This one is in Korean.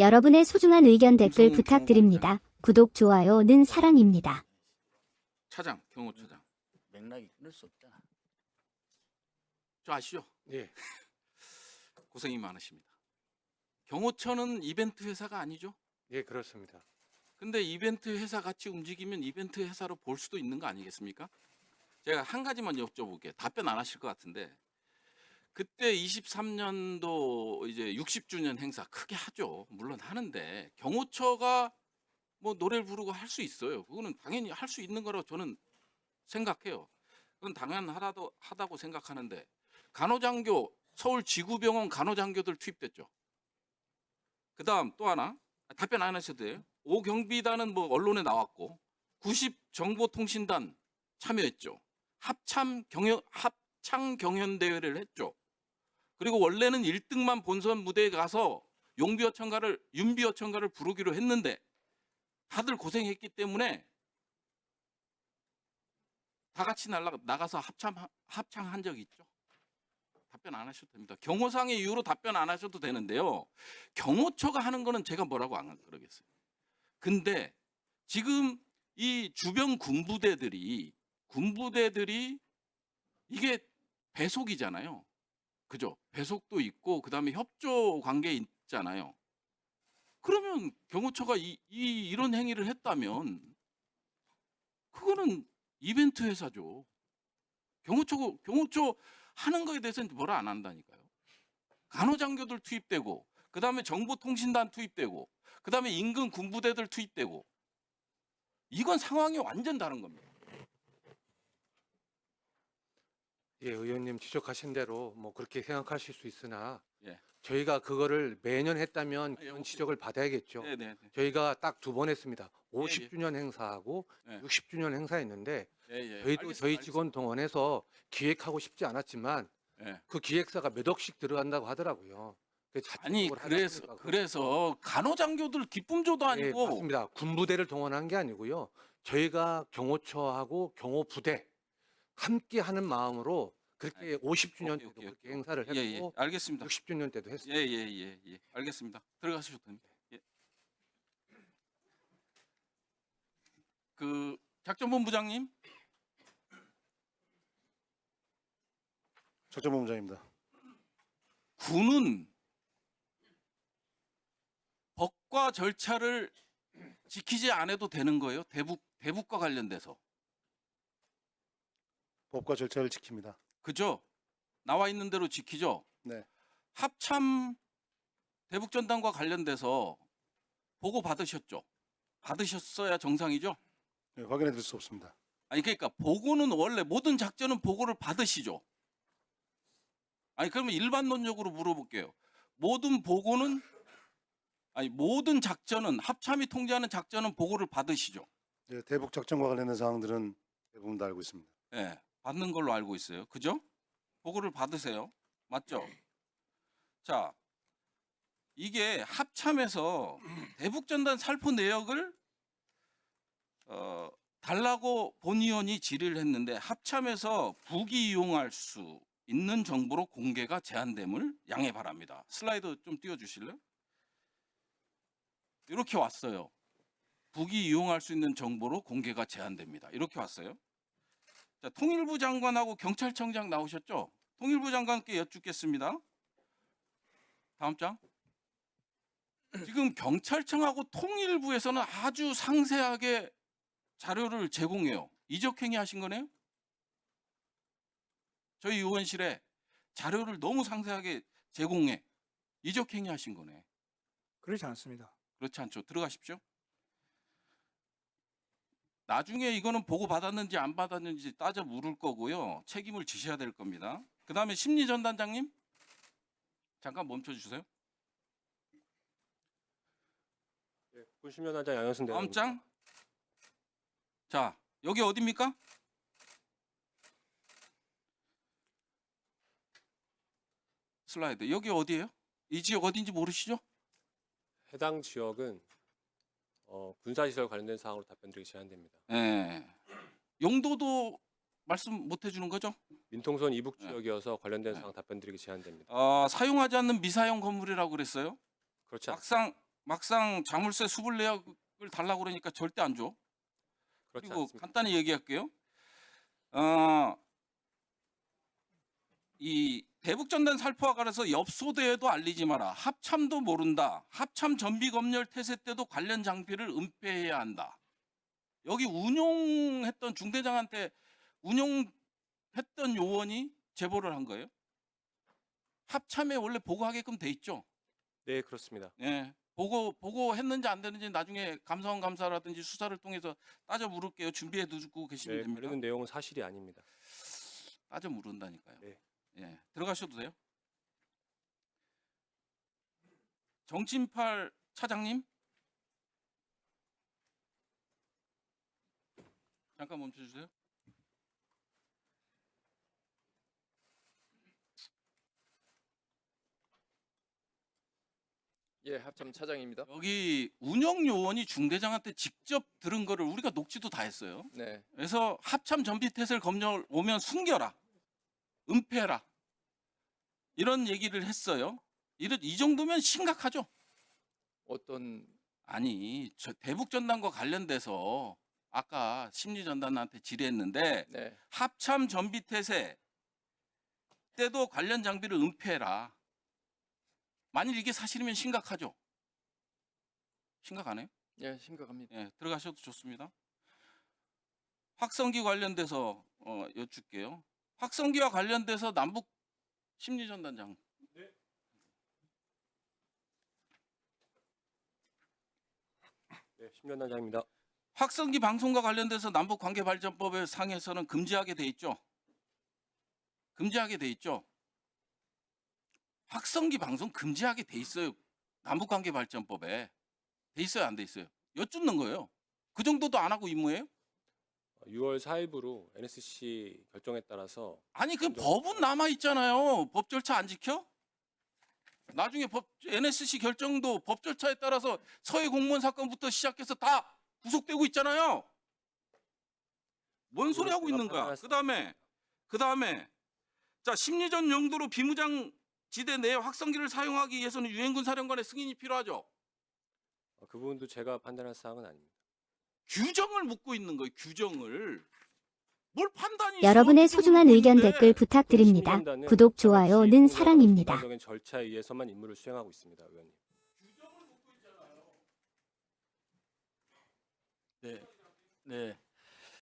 여러분의 소중한 의견 댓글 부탁드립니다. 구독, 좋아요는 사랑입니다. 차장, 경호처장. 맥락이 끊을 수 없다. 저 아시죠? 예, 고생이 많으십니다. 경호처는 이벤트 회사가 아니죠? 예, 그렇습니다. 근데 이벤트 회사 같이 움직이면 이벤트 회사로 볼 수도 있는 거 아니겠습니까? 제가 한 가지만 여쭤볼게요. 답변 안 하실 것 같은데 그때 23년도 이제 60주년 행사 크게 하죠. 물론 하는데 경호처가 뭐 노래를 부르고 할 수 있어요. 그거는 당연히 할 수 있는 거라고 저는 생각해요. 그건 당연하다고 하다고 생각하는데 간호장교 서울 지구병원 간호장교들 투입됐죠. 그다음 또 하나 아, 답변 안 하셔도 돼요. 오경비단은 뭐 언론에 나왔고 90 정보통신단 참여했죠. 합참 경연 합창 경연 대회를 했죠. 그리고 원래는 1등만 본선 무대에 가서 용비어 청가를 윤비어 청가를 부르기로 했는데 다들 고생했기 때문에 다 같이 날라 나가서 합참 합창한 적이 있죠. 답변 안 하셔도 됩니다. 경호상의 이유로 답변 안 하셔도 되는데요. 경호처가 하는 거는 제가 뭐라고 안 그러겠어요. 근데 지금 이 주변 군부대들이 군부대들이 이게 배속이잖아요. 그죠? 배속도 있고 그다음에 협조 관계 있잖아요. 그러면 경호처가 이, 이 이런 행위를 했다면 그거는 이벤트 회사죠. 경호처 경호처 하는 거에 대해서는 뭐라 안 한다니까요. 간호장교들 투입되고 그다음에 정보통신단 투입되고 그다음에 인근 군부대들 투입되고 이건 상황이 완전 다른 겁니다. 예, 의원님 지적하신 대로 뭐 그렇게 생각하실 수 있으나 예. 저희가 그거를 매년 했다면 아, 예, 그런 혹시- 지적을 받아야겠죠. 네, 네, 네. 저희가 딱 두 번 했습니다. 예. 50주년 행사하고 예. 60주년 행사했는데 예, 예. 저희도 알겠습니다, 저희 직원 동원해서 기획하고 싶지 않았지만 알겠습니다. 예. 그 기획사가 몇 억씩 들어간다고 하더라고요. 그 아니 자체적으로 하다 그래서 보니까 그래서 간호장교들 기쁨조도 예, 아니고 맞습니다. 군부대를 동원한 게 아니고요. 저희가 경호처하고 경호부대 함께 하는 마음으로 그렇게 50주년 오케이, 때도 오케이, 그렇게 오케이. 행사를 예, 예. 했고 알겠습니다. 60주년 때도 했습니다. 예, 예, 예, 예. 알겠습니다. 들어가셔도 됩니다. 예. 그 작전본부장님, 작전본부장입니다. 군은 법과 절차를 지키지 않아도 되는 거예요. 대북 대북과 관련돼서 법과 절차를 지킵니다. 그죠? 나와 있는 대로 지키죠. 네. 합참 대북 전단과 관련돼서 보고 받으셨죠? 받으셨어야 정상이죠? 네, 확인해 드릴 수 없습니다. 아니 그러니까 보고는 원래 모든 작전은 보고를 받으시죠. 아니 그러면 일반론적으로 물어볼게요. 모든 보고는 아니 모든 작전은 합참이 통제하는 작전은 보고를 받으시죠. 네, 대북 작전과 관련된 사항들은 대부분 다 알고 있습니다. 예, 받는 걸로 알고 있어요. 그죠? 보고를 받으세요. 맞죠? 자, 이게 합참에서 대북전단 살포 내역을 어, 달라고 본 의원이 질의를 했는데 합참에서 북이 이용할 수 있는 정보로 공개가 제한됨을 양해 바랍니다. 슬라이드 좀 띄워주실래요? 이렇게 왔어요. 북이 이용할 수 있는 정보로 공개가 제한됩니다. 이렇게 왔어요. 자, 통일부 장관하고 경찰청장 나오셨죠? 통일부 장관께 여쭙겠습니다. 다음 장. 지금 경찰청하고 통일부에서는 아주 상세하게 자료를 제공해요. 이적행위 하신 거네요? 저희 의원실에 자료를 너무 상세하게 제공해. 이적행위 하신 거네. 그렇지 않습니다. 그렇지 않죠. 들어가십시오. 나중에 이거는 보고 받았는지 안 받았는지 따져 물을 거고요. 책임을 지셔야 될 겁니다. 그 다음에 심리전단장님 잠깐 멈춰 주세요. 군심연단장 양현순 다음 대원입니다. 장. 자 여기 어디입니까? 슬라이드 여기 어디예요? 이 지역 어딘지 모르시죠? 해당 지역은 어, 군사시설 관련된 사항으로 답변드리기 제한됩니다. 예. 용도도 말씀 못 해주는 거죠? 민통선 이북 네. 지역이어서 관련된 네. 사항 답변드리기 제한됩니다. 어, 사용하지 않는 미사용 건물이라고 그랬어요. 그렇지 않, 막상 막상 자물쇠 수불 내역을 달라고 그러니까 절대 안 줘. 그렇지 그리고 않습니다. 간단히 얘기할게요. 어, 이 대북전단 살포와 관해서 엽소대에도 알리지 마라. 합참도 모른다. 합참 전비검열 태세 때도 관련 장비를 은폐해야 한다. 여기 운용했던 중대장한테 운용했던 요원이 제보를 한 거예요. 합참에 원래 보고하게끔 돼 있죠. 네, 그렇습니다. 예. 보고 보고 했는지 안 되는지 나중에 감사원 감사라든지 수사를 통해서 따져 물을게요. 준비해 두고 계시면 네, 됩니다. 관련된 내용은 사실이 아닙니다. 따져 물은다니까요. 네. 예. 들어가셔도 돼요. 정진팔 차장님. 잠깐 멈춰 주세요. 예, 합참 차장입니다. 여기 운영 요원이 중대장한테 직접 들은 거를 우리가 녹취도 다 했어요. 네, 그래서 합참 전비 태세를 검열 오면 숨겨라, 은폐해라 이런 얘기를 했어요. 이런 이 정도면 심각하죠. 어떤 아니 저 대북 전단과 관련돼서 아까 심리 전단한테 질의했는데 네, 합참 전비 태세 때도 관련 장비를 은폐해라. 만일 이게 사실이면 심각하죠. 심각하네요. 예, 심각합니다. 예, 들어가셔도 좋습니다. 확성기 관련돼서 어, 여쭙게요. 확성기와 관련돼서 남북 심리전단장. 네, 심연단장입니다. 확성기 방송과 관련돼서 남북 관계 발전법의 상에서는 금지하게 돼 있죠. 금지하게 돼 있죠. 확성기 방송 금지하게 돼 있어요. 남북 관계 발전법에 돼 있어요, 안 돼 있어요. 여쭙는 거예요. 그 정도도 안 하고 임무예요? 6월 4일부로 NSC 결정에 따라서 아니 그. 법은 남아 있잖아요. 법 절차 안 지켜? 나중에 법 NSC 결정도 법 절차에 따라서 서해 공무원 사건부터 시작해서 다 구속되고 있잖아요. 뭔 소리 하고 있는 거야? 그 다음에 그 다음에 자 심리전 용도로 비무장 지대 내 확성기를 사용하기 위해서는 유엔군 사령관의 승인이 필요하죠. 어, 그 부분도 제가 판단할 사항은 아닙니다. 규정을 묻고 있는 거예요. 규정을 뭘 판단이? 여러분의 소중한 의견. 댓글 부탁드립니다. 구독, 좋아요는 사랑입니다. 절차에 의해서만 임무를 수행하고 있습니다, 의원님. 네. 네.